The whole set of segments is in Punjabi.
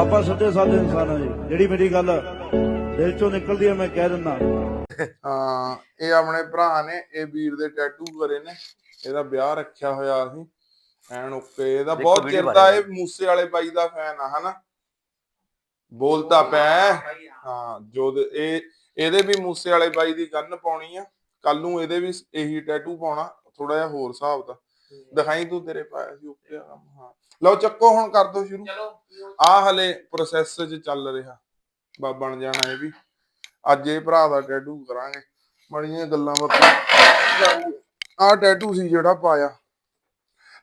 ਆਪਾਂ ਸਿੱਧੇ ਸਾਦੇ ਇਨਸਾਨ ਆ ਜੀ। ਜਿਹੜੀ ਮੇਰੀ ਗੱਲ ਦਿਲ ਚੋਂ ਨਿਕਲਦੀ ਹੈ ਮੈਂ ਕਹਿ ਦਿੰਦਾ। ਹਾਂ ਇਹ ਆਪਣੇ ਭਰਾ ਨੇ ਇਹ ਵੀਰ ਦੇ ਟੈਟੂ ਕਰੇ ਨੇ। ਇਹਦਾ ਵਿਆਹ ਰੱਖਿਆ ਹੋਇਆ ਅਸੀਂ ਐਨ ਓਕੇ ਇਹਦਾ ਬਹੁਤ ਚਿਰ ਦਾ। ਇਹ ਮੂਸੇ ਵਾਲੇ ਬਾਈ ਦਾ ਫੈਨ ਆ ਹਨਾ? ਬੋਲਤਾ ਪੈ। ਹਾਂ ਜੋ ਇਹ ਇਹਦੇ ਵੀ ਮੂਸੇ ਵਾਲੇ ਬਾਈ ਦੀ ਗੰਨ ਪਾਉਣੀ ਆ। ਕੱਲ ਨੂੰ ਇਹਦੇ ਵੀ ਇਹੀ ਟੈਟੂ ਪਾਉਣਾ ਥੋੜਾ ਜਿਹਾ ਹੋਰ ਹਿਸਾਬ ਦਾ। ਦਿਖਾਈ ਤੂੰ ਤੇਰੇ ਪਾਇਆ ਸੀ ਓਕੇ ਆ ਕੰਮ ਹਾਂ। ਲਓ ਚੱਕੋ ਹੁਣ ਕਰ ਦੋ ਸ਼ੁਰੂ। ਆ ਹਲੇ ਪ੍ਰੋਸੈਸ 'ਚ ਚੱਲ ਰਿਹਾ। ਬਾ ਬਣ ਜਾਣਾ ਇਹ ਵੀ। ਅੱਜ ਇਹ ਭਰਾ ਦਾ ਟੈਟੂ ਕਰਾਂਗੇ। ਬੜੀਆਂ ਗੱਲਾਂ ਬਾਤਾਂ। ਆ ਟੈਟੂ ਸੀ ਜਿਹੜਾ ਪਾਇਆ।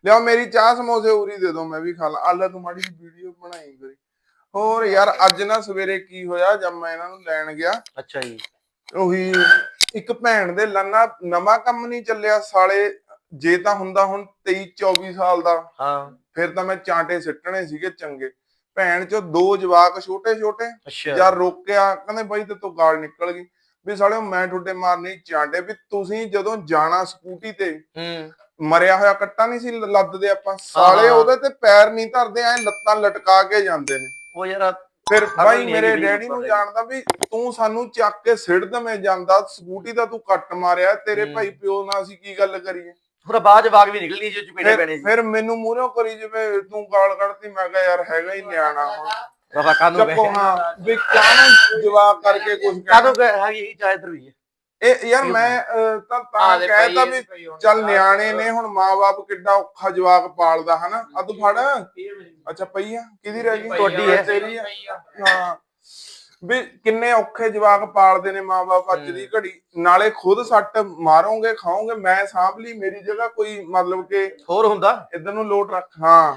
ਲਿਆ ਮੇਰੀ ਚਾਹ ਸਮੋਸੇ ਉਰੀ ਦੇ ਦੋ ਮੈਂ ਵੀ ਖਾ ਲਾ। ਅੱਲਾ ਤੂੰ ਮਾੜੀ ਵੀਡੀਓ ਬਣਾਈ ਕਰੀ। ਹੋਰ ਯਾਰ ਅੱਜ ਨਾ ਸਵੇਰੇ ਕੀ ਹੋਇਆ ਜਦ ਮੈਂ ਇਹਨਾਂ ਨੂੰ ਲੈਣ ਗਿਆ। ਅੱਛਾ ਜੀ। ਉਹੀ ਇੱਕ ਭੈਣ ਦੇ ਲੰਨਾ ਨਵਾਂ ਕੰਮ ਨਹੀਂ ਚੱਲਿਆ ਸਾਲੇ ਜੇ ਤਾਂ ਹੁੰਦਾ ਹੁਣ 23 24 ਸਾਲ ਦਾ ਹਾਂ। ਫਿਰ ਤਾਂ ਮੈਂ ਚਾਂਟੇ ਸਿੱਟਣੇ ਸੀਗੇ ਚੰਗੇ। ਭੈਣ ਚੋ ਦੋ ਜਵਾਕ ਛੋਟੇ ਛੋਟੇ ਯਾਰ ਰੋਕਿਆ ਕਹਿੰਦੇ ਬਾਈ ਤੇ ਤੋਂ ਗਾਲ ਨਿਕਲ ਗਈ। ਵੀ ਸਾਲਿਓ ਮੈਂ ਤੁਹਾਡੇ ਮਾਰਨੀ ਚਾਂਟੇ ਵੀ ਤੁਸੀਂ ਜਦੋਂ ਜਾਣਾ ਸਕੂਟੀ ਤੇ ਹੂੰ। ਮਰਿਆ ਹੋਇਆ ਕੱਟਾ ਨਹੀਂ ਸੀ ਲੱਦਦੇ ਆਪਾਂ। ਸਾਲੇ। ਉਹਦੇ ਤੇ ਪੈਰ ਨਹੀਂ ਧਰਦੇ ਐ ਲੱਤਾਂ ਲਟਕਾ ਕੇ ਜਾਂਦੇ ਨੇ। ਉਹ ਯਾਰ ਫਿਰ ਨੀ ਮੇਰੇ ਡੈਡੀ ਨੂੰ। ਜਾਣਦਾ ਵੀ ਤੂੰ ਸਾਨੂੰ ਚੱਕ ਕੇ ਸਿੱਟ ਦਵੇਂ ਜਾਂਦਾ ਸਕੂਟੀ ਦਾ ਤੂੰ ਕੱਟ ਮਾਰਿਆ ਤੇਰੇ। ਭਾਈ ਪਿਓ ਨਾਲ ਅਸੀਂ ਕੀ ਗੱਲ ਕਰੀਏ? ਥੋੜਾ ਬਾਅਦ ਵਾਗ ਵੀ ਨਿਕਲਣੀ ਜੋ ਚਪੇੜੇ ਪੈਣੇ ਫਿਰ ਸੀ ਫਿਰ ਮੈਨੂੰ ਮੂਹਰੋਂ ਕਰੀ ਜਿਵੇਂ ਤੂੰ ਗਾਲ ਕੱਢਤੀ ਮੈਂ ਕਿਹਾ ਯਾਰ ਹੈਗਾ ਹੀ ਨਿਆਣਾ ਹੁਣ। ਰਫਾ ਕਾਨੂੰ ਚੱਕੋ ਹਾਂ ਵੀ ਕਾਹਨੂੰ ਜਵਾਬ ਕਰਕੇ ਕੁਝ ਕਾਨੂੰ ਹੈਗੀ ਚਾਹ ਇਧਰ ਵੀ ਹੈ ਇਹ ਯਾਰ ਮੈਂ ਤਾਂ ਤਾਂ ਕਹਿਤਾ ਵੀ ਚੱਲ ਨਿਆਣੇ ਨੇ ਹੁਣ ਮਾਪੇ ਕਿੱਡਾ ਔਖਾ ਜਵਾਕ ਪਾਲਦਾ ਹਨਾ? ਆ ਤੂੰ ਫੜ ਅੱਛਾ ਪਈ ਆ? ਕਿਹਦੀ ਰਹਿ ਗਈ? ਤੁਹਾਡੀ ਹੈ। ਹਾਂ। ਵੀ ਕਿੰਨੇ ਔਖੇ ਜਵਾਕ ਪਾਲਦੇ ਨੇ ਮਾਪੇ ਅੱਜ ਦੀ ਘੜੀ। ਨਾਲੇ ਖੁਦ ਸੱਟ ਮਾਰੋਗੇ ਖਾਓਗੇ ਮੈਂ ਸਾਂਭ ਲਈ ਮੇਰੀ ਜਗ੍ਹਾ ਕੋਈ ਮਤਲਬ ਕਿ ਹੋਰ ਹੁੰਦਾ? ਇਧਰ ਨੂੰ ਲੋਟ ਰੱਖ ਹਾਂ।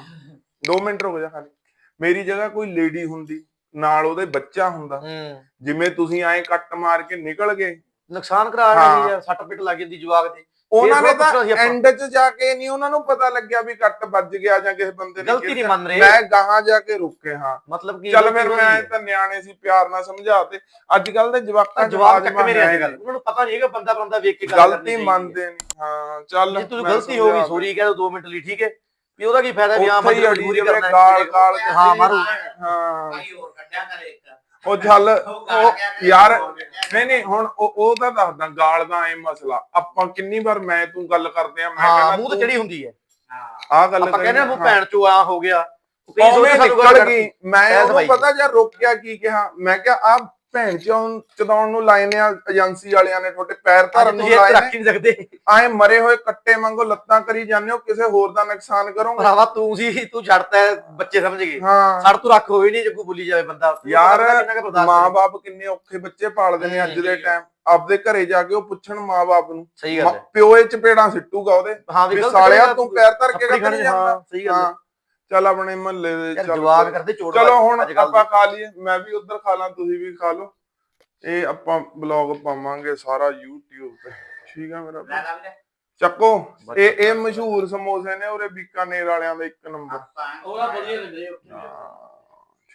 2 ਮਿੰਟ ਰੁਕ ਜਾ ਖਾਲੀ। ਮੇਰੀ ਜਗ੍ਹਾ ਕੋਈ ਲੇਡੀ ਹੁੰਦੀ ਨਾਲ ਉਹਦੇ ਬੱਚਾ ਹੁੰਦਾ। ਜਿਵੇਂ ਤੁਸੀਂ ਐਂ ਕੱਟ ਮਾਰ ਕੇ ਨਿਕਲ ਗਏ। ਨੁਕਸਾਨ ਕਰਾ। ਰਹੀ ਸੱਟ ਪਿੱਟ ਲੱਗ ਜਾਂਦੀ ਜਵਾਕ ਦੇ। ਉਹਨਾਂ ਨੇ ਤਾਂ। ਐਂਡ 'ਚ ਜਾ ਕੇ ਨਹੀਂ ਉਹਨਾਂ ਨੂੰ ਪਤਾ ਲੱਗਿਆ ਵੀ ਕੱਟ ਵੱਜ ਗਿਆ ਜਾਂ ਕਿਸੇ ਬੰਦੇ ਨੇ ਗਲਤੀ ਨਹੀਂ। ਮੰਨ ਰਹੇ। ਮੈਂ ਗਾਹਾਂ ਜਾ ਕੇ ਰੁਕੇ ਹਾਂ ਮਤਲਬ ਕਿ ਚੱਲ ਫਿਰ ਮੈਂ। ਤਾਂ ਨਿਆਣੇ ਸੀ ਪਿਆਰ ਨਾਲ ਸਮਝਾਤੇ ਅੱਜ ਕੱਲ ਦੇ ਜਵਾਕਾਂ ਜਵਾਬ ਚੱਕ ਮੇਰੇ ਆਏ ਗੱਲ ਉਹਨਾਂ ਨੂੰ ਪਤਾ ਨਹੀਂ ਹੈਗਾ ਬੰਦਾ ਬੰਦਾ ਵੇਖ ਕੇ ਗੱਲ ਗਲਤੀ। ਮੰਨਦੇ ਨਹੀਂ ਹਾਂ ਚੱਲ ਜੇ ਤੁਸੀਂ ਗਲਤੀ ਹੋ ਗਈ ਸੋਰੀ ਕਹਿ ਦੋ 2 ਮਿੰਟ ਲਈ ਠੀਕ ਹੈ ਵੀ ਉਹਦਾ ਕੀ ਫਾਇਦਾ ਵੀ ਆ ਮਜਬੂਰੀ ਕਰਨਾ ਹੈ, ਗਾਲ ਗਾਲ ਹਾਂ ਮਾਰੂ ਹਾਂ ਭਾਈ ਹੋਰ ਕੱਢਿਆ ਕਰੇ ਇੱਕ ਉਹ ਚੱਲ ਉਹ ਉਹ ਯਾਰ ਨਹੀਂ ਨਹੀਂ ਹੁਣ ਉਹ ਉਹ ਤਾਂ ਦੱਸਦਾ ਗਾਲ ਦਾ ਐ ਮਸਲਾ। ਆਪਾਂ ਕਿੰਨੀ ਵਾਰ ਮੈਂ ਤੂੰ ਗੱਲ ਕਰਦੇ ਆ ਮੈਂ ਹਾਂ ਕਹਿੰਦਾ ਮੂੰਹ ਤੇ ਚੜੀ ਹੁੰਦੀ ਹੈ। ਆਹ ਗੱਲ ਆਪਾਂ ਕਹਿੰਦੇ ਆ ਕਰੀ, ਮੂੰਹ ਹਾਂ। ਭੈਣ ਚੋ ਆ ਹੋ ਗਿਆ। ਨਿਕਲ। ਗਈ। ਮੈਂ ਉਹਨੂੰ ਪਤਾ ਜਾਂ ਰੋਕਿਆ ਕੀ ਕਿਹਾ? ਮੈਂ ਕਿਹਾ ਆ ਭੈਣ ਚੋਂ ਚਦਾਉਣ ਨੂੰ ਲਾਏ ਨੇ ਏਜੰਸੀ ਵਾਲਿਆਂ ਨੇ ਤੁਹਾਡੇ ਪੈਰ ਧਰਨ ਨੂੰ ਤੁਸੀਂ ਇਹ ਰੱਖ ਹੀ ਨਹੀਂ ਸਕਦੇ। ਆਏ ਮਰੇ ਹੋਏ ਕੱਟੇ ਵਾਂਗੂ ਲੱਤਾਂ ਕਰੀ ਜਾਂਦੇ ਹੋ ਕਿਸੇ ਹੋਰ ਦਾ ਨੁਕਸਾਨ ਕਰੋਗੇ? ਭਰਾਵਾ ਤੂੰ ਸੀ ਤੂੰ ਛੱਡਤਾ ਹੈ, ਬੱਚੇ ਸਮਝ ਗਏ। ਹਾਂ। ਸੜ ਤੂੰ ਰੱਖ ਹੋਈ ਨਹੀਂ ਜੱਗੂ ਬੋਲੀ ਜਾਵੇ ਬੰਦਾ। ਯਾਰ ਕਿੰਨਾ ਕੁ ਬਰਦਾਸ਼ਤ ਕਰੇ। ਮਾਂ-ਬਾਪ ਕਿੰਨੇ ਔਖੇ ਬੱਚੇ ਪਾਲਦੇ ਨੇ ਅੱਜ ਦੇ ਟਾਈਮ ਆਪਦੇ ਘਰੇ ਜਾ ਕੇ ਉਹ ਪੁੱਛਣ ਮਾਂ-ਬਾਪ ਨੂੰ ਸਹੀ ਗੱਲ ਹੈ। ਪਿਓ ਇਹ ਚਪੇੜਾਂ ਸਿੱਟੂਗਾ ਉਹਦੇ ਹਾਂ ਵੀ ਗਲਤ ਸਾਲਿਆ ਤੂੰ ਪੈਰ ਧਰ ਕੇ ਆਪਣੀ ਕੱਢ ਜਾਂਦਾ। ਹਾਂ ਸਹੀ ਗੱਲ ਹੈ। ਹਾਂ। ਚੱਲ ਆਪਣੇ ਮਹੱਲੇ ਦੇ ਯਾਰ ਚੱਲ ਜਵਾਕ ਕਰਦੇ ਚੋੜ ਚਲੋ ਹੁਣ ਆਪਾਂ ਖਾ ਲਈਏ। ਮੈਂ ਵੀ ਉਧਰ ਖਾ ਲਾਂ ਤੁਸੀਂ ਵੀ ਖਾ ਲਓ। ਇਹ ਆਪਾਂ ਬਲੌਗ ਪਾਵਾਂਗੇ ਸਾਰਾ YouTube ਤੇ। ਠੀਕ ਆ ਮੇਰਾ ਚੱਕੋ ਇਹ ਇਹ ਮਸ਼ਹੂਰ ਸਮੋਸੇ ਨੇ ਉਰੇ ਬੀਕਾਨੇਰ ਵਾਲਿਆਂ ਦਾ ਇੱਕ ਨੰਬਰ। ਉਹਦਾ ਵਧੀਆ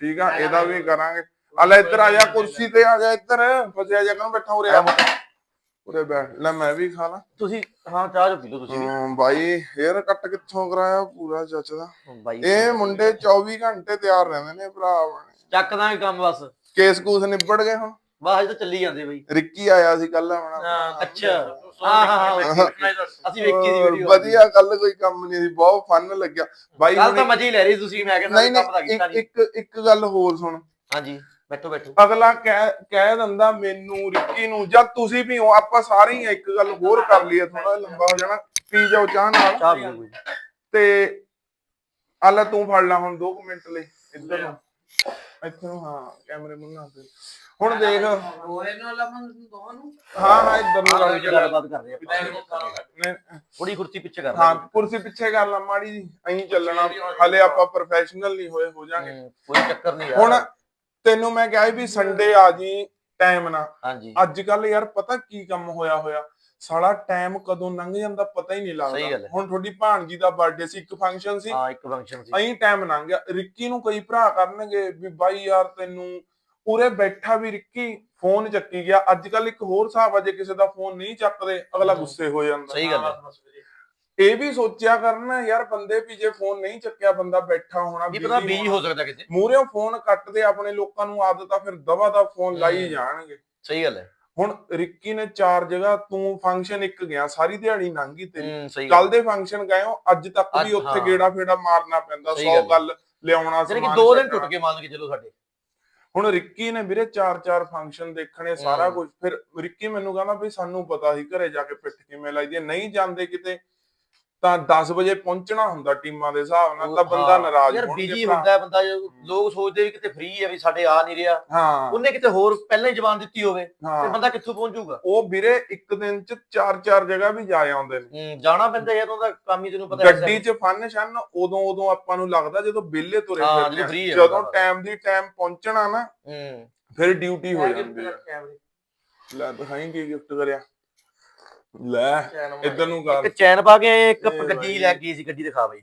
ਠੀਕ ਆ ਇਹਦਾ ਵੀ ਕਰਾਂਗੇ। ਆ ਲੈ ਇੱਧਰ ਆ ਜਾ ਕੁਰਸੀ ਤੇ ਆ ਜਾ ਇੱਧਰ। ਫਸਿਆ ਜਾ ਕਰ ਬੈਠਾ ਉਰੇ ਆ। ਉਰੇ ਬੈਠ ਲੈ ਮੈਂ ਵੀ ਖਾ ਲਾਂ। ਤੁਸੀਂ ਹਾਂ ਚਾਹ ਜੋ ਪੀ ਲਓ ਤੁਸੀਂ ਵੀ। ਹਮ, ਬਾਈ ਹੇਅਰ ਕੱਟ ਕਿੱਥੋਂ ਕਰਾਇਆ ਪੂਰਾ ਜੱਜ ਦਾ? ਬਾਈ। ਇਹ ਮੁੰਡੇ 24 ਘੰਟੇ ਤਿਆਰ ਰਹਿੰਦੇ ਨੇ ਭਰਾ ਆਪਣੇ ਚੱਕ ਦਾਂਗੇ ਕੰਮ ਬਸ। ਕੇਸ ਕੂਸ ਨਿਬੜ ਗਏ ਹੁਣ। ਬਸ ਅਜੇ ਤਾਂ ਚੱਲੀ ਜਾਂਦੇ ਬਈ। ਰਿੱਕੀ ਆਇਆ ਸੀ ਕੱਲ ਆਪਣਾ। ਹਾਂ, ਅੱਛਾ। ਹਾਂ ਹਾਂ ਹਾਂ ਅਸੀਂ ਵੇਖੀ ਸੀ ਵੀਡੀਓ ਵਧੀਆ ਕੱਲ ਕੋਈ ਕੰਮ ਨਹੀਂ ਸੀ ਬਹੁਤ ਫਨ ਲੱਗਿਆ। ਬਾਈ ਕੱਲ ਹੁਣ ਤਾਂ ਮਜ਼ੇ ਹੀ ਲੈ ਰਹੀ ਤੁਸੀਂ ਮੈਂ ਕਹਿੰਦਾ ਨਹੀਂ ਕੰਮ ਤਾਂ ਨਹੀਂ ਕੀਤਾ ਇੱਕ ਨਹੀਂ। ਇੱਕ ਇੱਕ ਗੱਲ ਹੋਰ ਸੁਣ। ਹਾਂਜੀ। ਬੈਠੋ ਬੈਠੋ। ਅਗਲਾ ਕਹਿ ਕਹਿ ਦਿੰਦਾ ਮੈਨੂੰ ਰਿੱਕੀ ਨੂੰ ਜਦ ਤੁਸੀਂ ਵੀ ਹੋ ਆਪਾਂ ਸਾਰੇ ਹੀ ਇੱਕ ਗੱਲ ਹੋਰ ਕਰ ਲਈਏ ਥੋੜਾ ਲੰਬਾ ਹੋ ਜਾਣਾ। ਪੀ ਜਾਓ ਚਾਹ ਨਾਲ। ਚਾਹ ਪੀ ਲਓ ਕੋਈ ਤੇ ਆ ਲੈ ਤੂੰ ਫੜ ਲੈ ਹੁਣ 2 ਮਿੰਟ ਲਈ ਇੱਧਰ ਨੂੰ। ਇੱਥੇ ਨੂੰ ਹਾਂ ਕੈਮਰੇ ਮੁੰਨਾ ਤੇ ਹੁਣ ਦੇਖ। ਹੋਏ ਨਾ ਲਮਨ ਦੋਵਾਂ ਨੂੰ? ਹਾਂ ਹਾਂ ਇੱਧਰ ਨੂੰ ਗੱਲਬਾਤ ਕਰਦੇ ਆਪਾਂ। ਨਹੀਂ, ਥੋੜੀ ਕੁਰਸੀ ਪਿੱਛੇ ਕਰ ਹਾਂ ਕੁਰਸੀ ਪਿੱਛੇ ਕਰ ਲਾ ਮਾੜੀ ਜੀ ਅਹੀਂ ਚੱਲਣਾ। ਹਲੇ ਆਪਾਂ ਪ੍ਰੋਫੈਸ਼ਨਲ ਨਹੀਂ ਹੋਏ ਹੋ ਜਾਾਂਗੇ। ਕੋਈ ਚੱਕਰ ਨਹੀਂ ਯਾਰ। ਹੁਣ ਤੈਨੂੰ ਮੈਂ ਕਿਹਾ ਸੀ ਵੀ ਸੰਡੇ ਆ ਜੀ ਟਾਈਮ ਨਾਲ। ਹਾਂਜੀ। ਅੱਜ ਕੱਲ ਯਾਰ ਪਤਾ ਕੀ ਕੰਮ ਹੋਇਆ ਹੋਇਆ? ਸਾਲਾ ਟਾਈਮ ਕਦੋਂ ਲੰਘ ਜਾਂਦਾ ਪਤਾ ਹੀ ਨਹੀਂ ਸਹੀ ਗੱਲ ਲੱਗਦਾ ਹੈ। ਹੁਣ ਤੁਹਾਡੀ ਭਾਣਜੀ ਦਾ ਬਰਥਡੇ ਸੀ ਇੱਕ ਫੰਕਸ਼ਨ ਸੀ। ਹਾਂ ਇੱਕ ਫੰਕਸ਼ਨ ਸੀ। ਅਹੀਂ ਟਾਈਮ ਲੰਘ ਗਿਆ। ਰਿੱਕੀ ਨੂੰ ਕਈ ਭਰਾ ਕਰਨਗੇ ਵੀ ਬਾਈ ਯਾਰ ਤੈਨੂੰ ਉਰੇ ਬੈਠਾ ਵੀ ਰਿੱਕੀ ਫੋਨ ਚੱਕੀ ਗਿਆ। ਅੱਜ ਕੱਲ ਇੱਕ ਹੋਰ ਹਿਸਾਬ ਆ ਜੇ ਕਿਸੇ ਦਾ ਫੋਨ ਨਹੀਂ ਚੱਕਦੇ ਅਗਲਾ। ਗੁੱਸੇ ਹੋ ਜਾਂਦਾ। ਸਹੀ ਗੱਲ ਹੈ। ਇਹ ਵੀ ਸੋਚਿਆ ਕਰਨਾ ਯਾਰ ਬੰਦੇ ਵੀ ਜੇ ਫੋਨ ਨਹੀਂ ਚੱਕਿਆ ਬੰਦਾ ਬੈਠਾ ਹੋਣਾ ਕੀ ਪਤਾ ਬੀਜੀ ਹੋ ਸਕਦਾ ਕਿਤੇ ਮੂਹਰੇੋਂ ਫੋਨ ਕੱਟਦੇ ਆਪਣੇ ਲੋਕਾਂ ਨੂੰ ਆਦਤ ਆ ਫਿਰ ਦਵਾ ਦਾ ਫੋਨ ਲਾਈ। ਜਾਣਗੇ ਸਹੀ ਗੱਲ ਹੈ ਹੁਣ ਰਿੱਕੀ ਨੇ ਚਾਰ ਜਗ੍ਹਾ ਤੂੰ ਫੰਕਸ਼ਨ ਇੱਕ ਗਿਆ ਸਾਰੀ ਦਿਹਾੜੀ ਲੰਘੀ ਤੇਰੀ ਕੱਲ ਦੇ ਫੰਕਸ਼ਨ ਗਏ ਹੋ ਅੱਜ ਤੱਕ ਵੀ ਉੱਥੇ। ਗੇੜਾ ਫੇੜਾ ਮਾਰਨਾ ਪੈਂਦਾ ਸਹੀ 100 ਗੱਲ। ਲਿਆਉਣਾ ਜਿਹੜੇ ਕਿ ਸਮਾਨ ਦੋ ਦਿਨ। ਟੁੱਟ ਕੇ ਮੰਨ ਕੇ ਚਲੋ ਸਾਡੇ ਹੁਣ ਰਿੱਕੀ ਨੇ ਵੀਰੇ ਚਾਰ ਚਾਰ ਫੰਕਸ਼ਨ ਦੇਖਣੇ ਸਾਰਾ। ਕੁਝ ਫਿਰ ਰਿੱਕੀ ਮੈਨੂੰ ਕਹਿੰਦਾ ਵੀ ਸਾਨੂੰ ਪਤਾ ਸੀ ਘਰੇ ਜਾ ਕੇ ਪਿੱਠ ਕਿਵੇਂ ਲਾਈਦੀ ਨਹੀਂ ਜਾਂਦੇ ਕਿਤੇ ਤਾਂ 10 ਵਜੇ ਪਹੁੰਚਣਾ ਹੁੰਦਾ ਟੀਮਾਂ ਦੇ ਹਿਸਾਬ ਨਾਲ ਤਾਂ ਬੰਦਾ ਨਾਰਾਜ਼ ਯਾਰ ਬੀਜੀ। ਹੁੰਦਾ ਬੰਦਾ ਲੋਕ ਸੋਚਦੇ ਵੀ ਕਿਤੇ ਫ੍ਰੀ ਹੈ ਵੀ ਸਾਡੇ ਆ ਨਹੀਂ ਰਿਹਾ। ਹਾਂ। ਉਹਨੇ ਕਿਤੇ ਹੋਰ ਪਹਿਲਾਂ ਹੀ ਜਵਾਨ ਦਿੱਤੀ ਹੋਵੇ ਤੇ ਬੰਦਾ ਕਿੱਥੋਂ ਪਹੁੰਚੂਗਾ? ਉਹ ਵੀਰੇ ਇੱਕ ਦਿਨ ਚ ਚਾਰ ਚਾਰ ਜਗ੍ਹਾ ਵੀ ਜਾ ਆਉਂਦੇ ਨੇ। ਜਾਣਾ ਪੈਂਦਾ ਯਾਰ ਉਹਦਾ ਕੰਮ ਹੀ ਤੈਨੂੰ ਪਤਾ ਹੈ। ਗੱਡੀ 'ਚ ਫਨ ਸ਼ਨ ਉਦੋਂ ਉਦੋਂ ਆਪਾਂ ਨੂੰ ਲੱਗਦਾ ਜਦੋਂ ਵਿਹਲੇ ਤੁਰੇ ਫਿਰਦੇ ਜਦੋਂ। ਟਾਈਮ ਦੀ ਟਾਈਮ ਪਹੁੰਚਣਾ ਨਾ ਫਿਰ ਡਿਊਟੀ ਹੋ ਜਾਂਦੀ ਹੈ ਲੈ ਦਿਖਾਈ ਕੀ ਗਿਫਟ ਕਰਿਆ। ਲੈ ਇੱਧਰ ਨੂੰ ਕਰ। ਇੱਕ ਚੈਨ ਪਾ ਕੇ ਇੱਕ ਇਹ ਗੱਡੀ। ਲੈ ਕੇ ਗਈ ਸੀ ਗੱਡੀ ਦਿਖਾ ਬਈ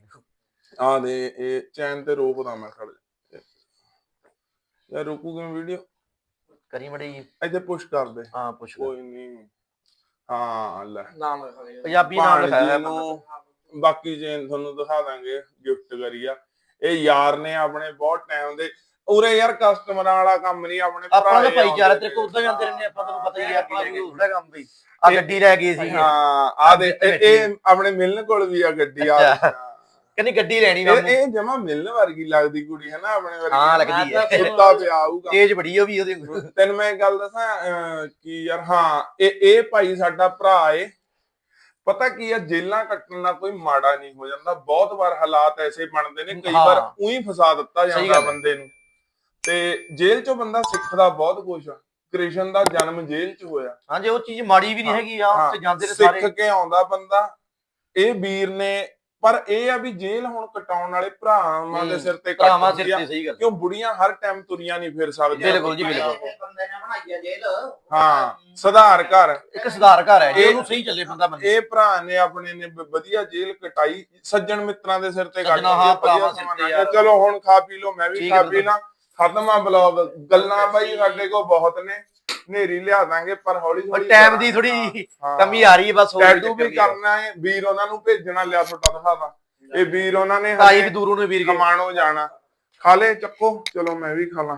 ਆ ਦੇ ਇਹ ਚੈਨ ਤੇ ਰੋਕਦਾ ਮੈਂ ਖੜ ਜਾ। ਯਾਰ ਰੁਕੂਗੀ ਵੀਡੀਓ ਕਰੀ ਮੜੀ। ਇੱਥੇ ਪੁਸ਼ ਕਰ ਦੇ। ਹਾਂ ਲੈ। ਕੋਈ ਨਹੀਂ। ਹਾਂ ਲੈ। ਨਾਮ ਲਿਖਾ ਪੰਜਾਬੀ ਨਾਮ ਭਾਣਜੀ ਲਿਖਾਇਆ ਨੂੰ ਬਾਕੀ ਚੇਨ ਤੁਹਾਨੂੰ ਦਿਖਾ ਦਾਂਗੇ ਗਿਫਟ ਕਰੀਆ ਇਹ ਯਾਰ ਨੇ ਆਪਣੇ ਬਹੁਤ ਟਾਈਮ ਦੇ ਉਰੇ ਯਾਰ ਕਸਟਮਰਾਂ ਵਾਲਾ ਕੰਮ ਨਹੀਂ ਆਪਣੇ ਆਪਣਾ ਤਾਂ ਭਰਾ ਹੀ ਭਾਈਚਾਰਾ ਤੇਰੇ ਕੋਲ ਉਦਾਂ ਜਾਂਦੇ ਰਹਿੰਦੇ ਆਪਾਂ ਤੁਹਾਨੂੰ ਪਤਾ ਹੀ ਹੈ ਆਪਣਾ ਹੁੰਦਾ ਕੰਮ ਬਈ ਆ ਗੱਡੀ ਲੈ ਗਏ ਸੀ। ਹਾਂ ਆ ਦੇ ਇਹ- ਆਪਣੇ ਮਿਲਣ ਕੋਲ ਵੀ ਆ ਗੱਡੀ ਆ। ਕਹਿੰਦੀ ਗੱਡੀ ਲੈਣੀ ਮਾਮੂ। ਇਹ ਜਮਾ ਮਿਲਣ ਵਰਗੀ ਲੱਗਦੀ ਕੁੜੀ ਹੈ ਨਾ ਆਪਣੇ ਵਰਗੀ। ਹਾਂ ਲੱਗਦੀ ਹੈ। ਸੁੱਤਾ ਪਿਆ ਆਊਗਾ। ਤੇਜ ਬੜੀ ਉਹ ਵੀ ਉਹਦੇ ਤੈਨੂੰ ਮੈਂ ਇੱਕ ਗੱਲ ਦੱਸਾਂ ਕਿ ਯਾਰ ਹਾਂ ਇਹ ਇਹ ਭਾਈ ਸਾਡਾ ਭਰਾ ਏ। ਪਤਾ ਕੀ ਆ ਜੇਲਾਂ ਕੱਟਣ ਨਾਲ ਕੋਈ ਮਾੜਾ ਨਹੀਂ ਹੋ ਜਾਂਦਾ। ਬਹੁਤ ਵਾਰ ਹਾਲਾਤ ਐਸੇ ਬਣਦੇ ਨੇ ਕਈ। ਵਾਰ ਉਹੀ ਫਸਾ ਦਿੱਤਾ ਜਾਂਦਾ। ਬੰਦੇ ਨੂੰ। ਤੇ ਜੇਲ੍ਹ ਚੋਂ ਬੰਦਾ ਸਿੱਖਦਾ ਬਹੁਤ ਕੁਝ ਆ। ਕ੍ਰਿਸ਼ਨ ਦਾ ਜਨਮ ਜੇਲ੍ਹ ਚ ਹੋਇਆ। ਹਾਂ ਜੇ ਉਹ ਚੀਜ਼ ਮਾੜੀ ਵੀ ਨਹੀਂ ਹੈਗੀ ਆ ਉੱਥੇ ਜਾਂਦੇ ਨੇ ਸਿੱਖ ਸਾਰੇ। ਕੇ ਆਉਂਦਾ ਬੰਦਾ। ਇਹ ਵੀਰ ਨੇ ਪਰ ਇਹ ਆ ਵੀ ਜੇਲ੍ਹ ਹੁਣ ਕਟਾਉਣ ਵਾਲੇ ਭਰਾਵਾਂ ਦੇ ਸਿਰ ਤੇ ਭਰਾਵਾਂ ਕੱਟ ਸਿਰ ਤੇ ਸਹੀ ਗੱਲ। ਕਿਉਂ ਬੁੜੀਆਂ ਹਰ ਟਾਈਮ ਤੁਰੀਆਂ ਨਹੀਂ ਫਿਰ ਸਕਦੀਆਂ ਬਿਲਕੁਲ ਜੀ, ਬਿਲਕੁਲ। ਬੰਦੇ ਨੇ ਬਣਾਈ ਆ ਜੇਲ੍ਹ। ਹਾਂ ਸੁਧਾਰ ਘਰ। ਇੱਕ ਸੁਧਾਰ ਘਰ ਹੈ ਜੇ ਉਹਨੂੰ ਸਹੀ ਚੱਲੇ ਬੰਦਾ ਬੰਦੇ ਇਹ ਭਰਾ ਨੇ ਆਪਣੇ ਨੇ ਵਧੀਆ ਜੇਲ੍ਹ ਕਟਾਈ। ਸੱਜਣ ਮਿੱਤਰਾਂ ਦੇ ਸਿਰ ਤੇ ਕੱਟ ਸੱਜਣਾ, ਹਾਂ, ਭਰਾਵਾਂ ਸਿਰ ਤੇ ਯਾਰ। ਚਲੋ ਹੁਣ ਖਾ ਪੀ ਲਓ ਮੈਂ ਵੀ ਖਾ ਪੀ ਲਾਂ। ਖਤਮ ਬਲੌਗ ਗੱਲਾਂ ਬਾਈ ਸਾਡੇ ਕੋਲ ਬਹੁਤ ਨੇ ਨੇਰੀ ਲਿਆ ਦਾਂਗੇ ਪਰ ਹੌਲੀ ਹੌਲੀ ਟਾਈਮ ਦੀ ਥੋੜੀ। ਕਮੀ ਆ ਰਹੀ ਹੈ ਬਸ ਹੋਰ ਟੈਟੂ ਵੀ। ਕਰਨਾ ਹੈ ਵੀਰ ਉਹਨਾਂ ਨੂੰ ਭੇਜਣਾ ਲਿਆ ਤੁਹਾਡਾ ਦਿਖਾਦਾ ਇਹ ਵੀਰ ਉਹਨਾਂ ਨੇ ਹਜੇ ਦੂਰੋਂ ਨੇ ਵੀਰ ਕਮਾਣੋ ਜਾਣਾ। ਖਾ ਲੈ ਚੱਕੋ ਚਲੋ ਮੈਂ ਵੀ ਖਾ ਲਾਂ।